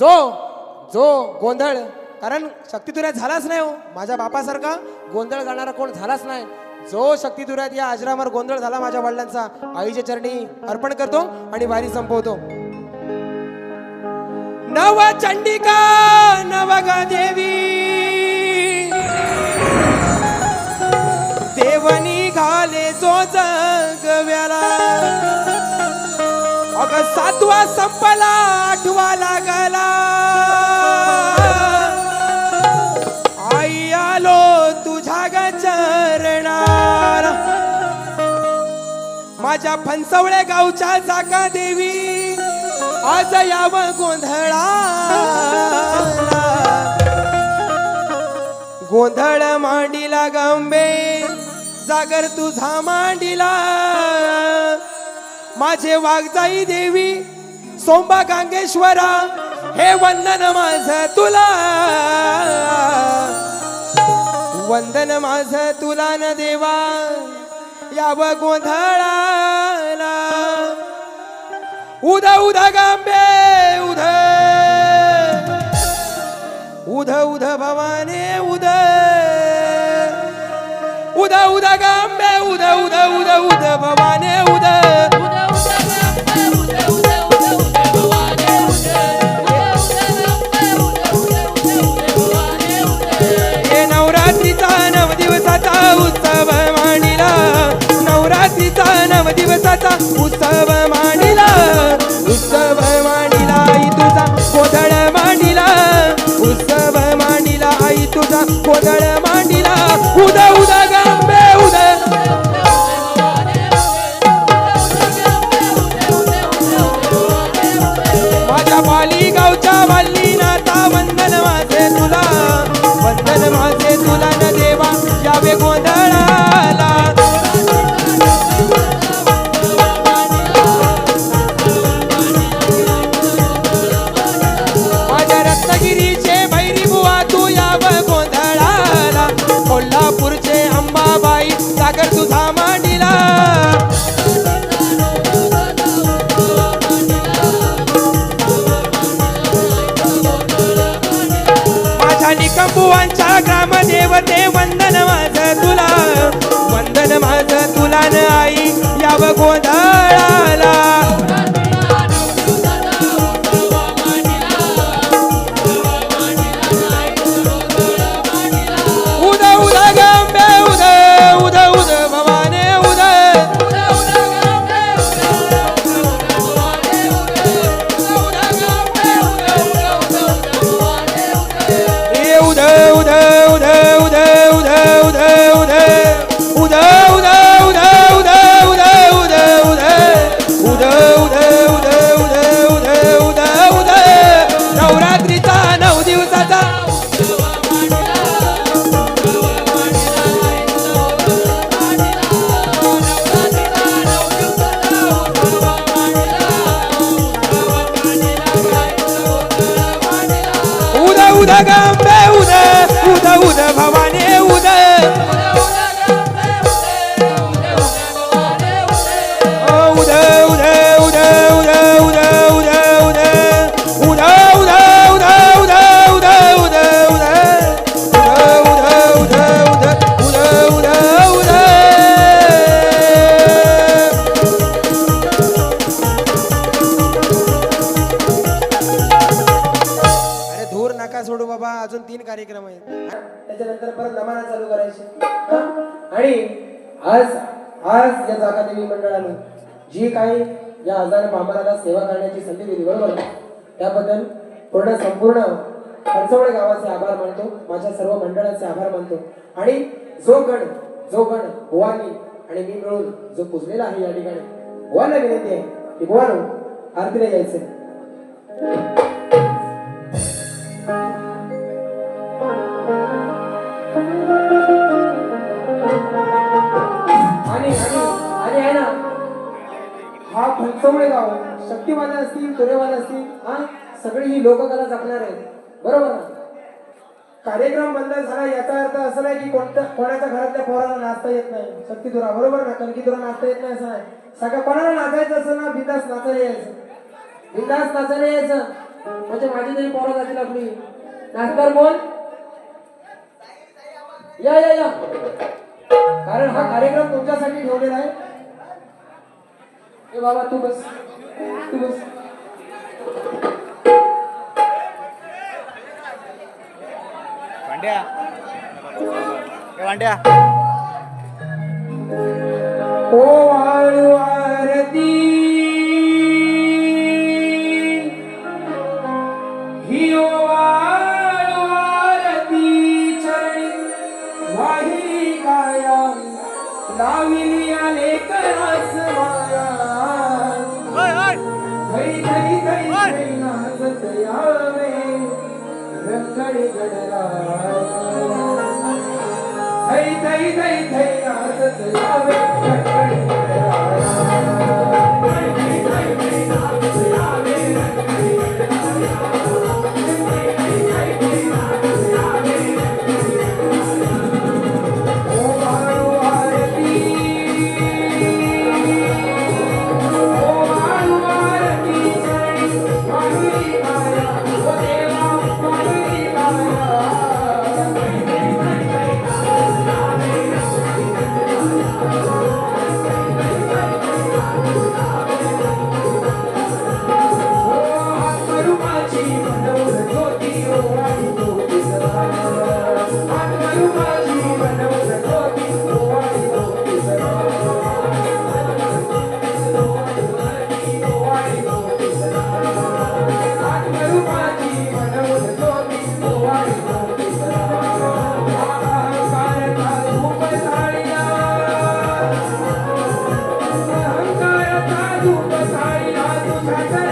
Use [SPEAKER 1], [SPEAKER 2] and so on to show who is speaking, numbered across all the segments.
[SPEAKER 1] जो जो गोंधळ कारण शक्तितुऱ्यात झालाच नाही हो माझ्या बापासारखा गोंधळ गाणारा कोण झालाच नाही. जो शक्तितुऱ्यात या आजरावर गोंधळ झाला माझ्या वडिलांचा आईच्या चरणी अर्पण करतो आणि वारी संपवतो. नव चंडिका नवग देवी देवनी घाले जो सातवा संपला आठवा लागला. आई आलो तुझ्या ग चरणार माझ्या फणसवळे गावच्या जागा देवी आज याव गोंधळा गोंधळ मांडीला गंबे जागर तुझा मांडीला. माझे वागजाई देवी सोंबा गांगेश्वरा हे वंदन माझ तुला. वंदन माझ तुला न देवा याव गोंधळाला. उध उद गांबे उध उध उध भवाने उद. उद उद गांबे उद उद निकंबुवांच्या ग्रामदेवते वंदन माझ तुला. वंदन माझ तुला न आई याव गोदा उद गंबे उद उद उद भवाने उद जी काही या आजार महामाराला सेवा करण्याची संधी दिली बरोबर? त्याबद्दल पूर्ण संपूर्ण पंचवडे गावाचे आभार मानतो माझ्या सर्व मंडळाचे आभार मानतो. आणि जो गण जो गण भुवानी आणि मी मिळून जो पुजलेला आहे या ठिकाणी भुवाला विनंती आहे की भुवानो आरतीला यायचे. पट्टीवाले असतील तुरेवाले असतील हा? सगळी ही लोककला जपणार आहेत. बरोबर ना? कार्यक्रम बंद झाला याचा अर्थ असा नाही की कोणत्या कोणाच्या घरातल्या पोराला नाचता येत नाही. शक्ती तुरा बरोबर ना? कणकी तुरा नाचता येत नाही असं नाही. सगळं कोणाला नाचायचं असं ना? बिंदास नाचायला यायचं. बिंदास नाचायला यायचं. म्हणजे माझी तरी जाते ना आपली नाचकार बोल या या या. कारण हा कार्यक्रम तुमच्यासाठी ठेवलेला आहे. ए बाबा तू बस.
[SPEAKER 2] वांड्या. वांड्या.
[SPEAKER 1] ओ आरती ही ओ वारती चरणी वाहिली काया लाविली आले करास माया هي تئي تئي تئي نات دياوي Vai, vai.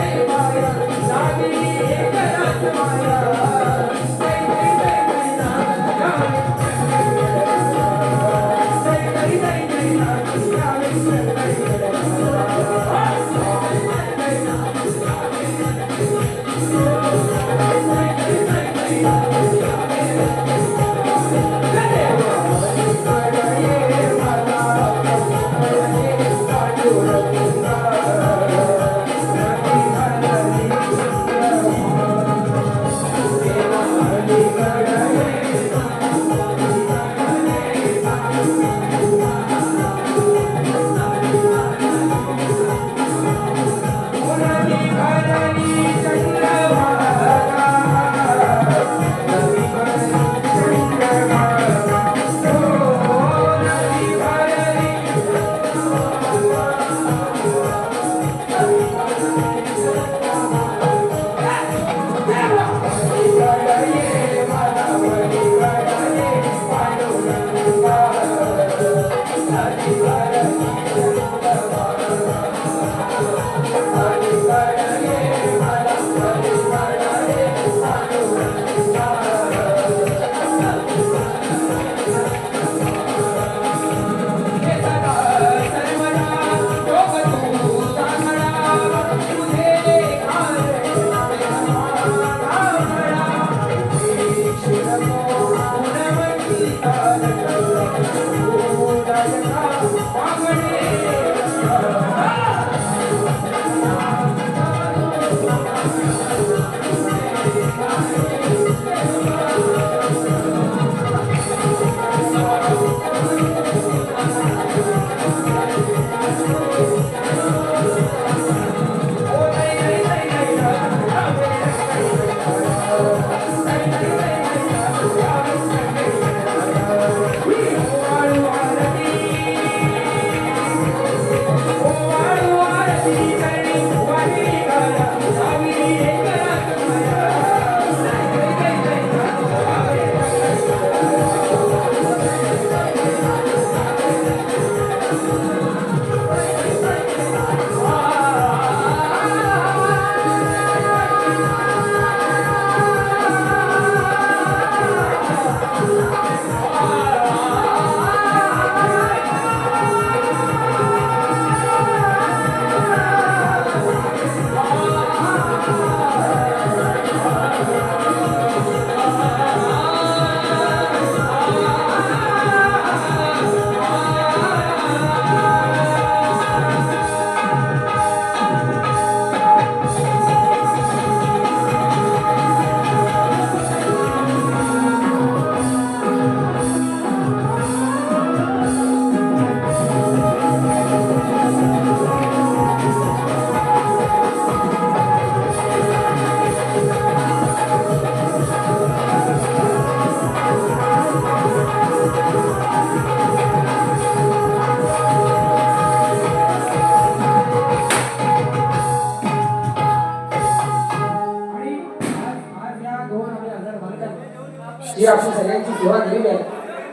[SPEAKER 1] सगळ्यांची सेवा केलेली आहे.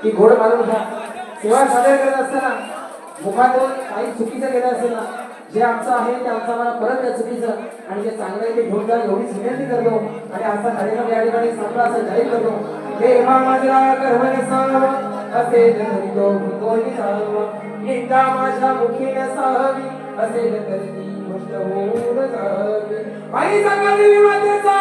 [SPEAKER 1] की गोड मानून घ्या. सेवा सादर करत असताना मुखातून काही चुकीचं गेलं असेल ना जे आमचं आहे ते आमचं आम्हाला परत त्या चुकीचं. आणि जे चांगलं आहे ते घेऊन जा. एवढीच विनंती करतो. आणि आमचा कार्यक्रम या ठिकाणी संपला असं जाहीर करतो. हे माझ्या गर्भ नसावं असेल तरी कोणी जावं निंदा माझ्या मुखी नसावी असे तरी गोष्ट होऊन जावी. आई सांगा देवी मातेचा.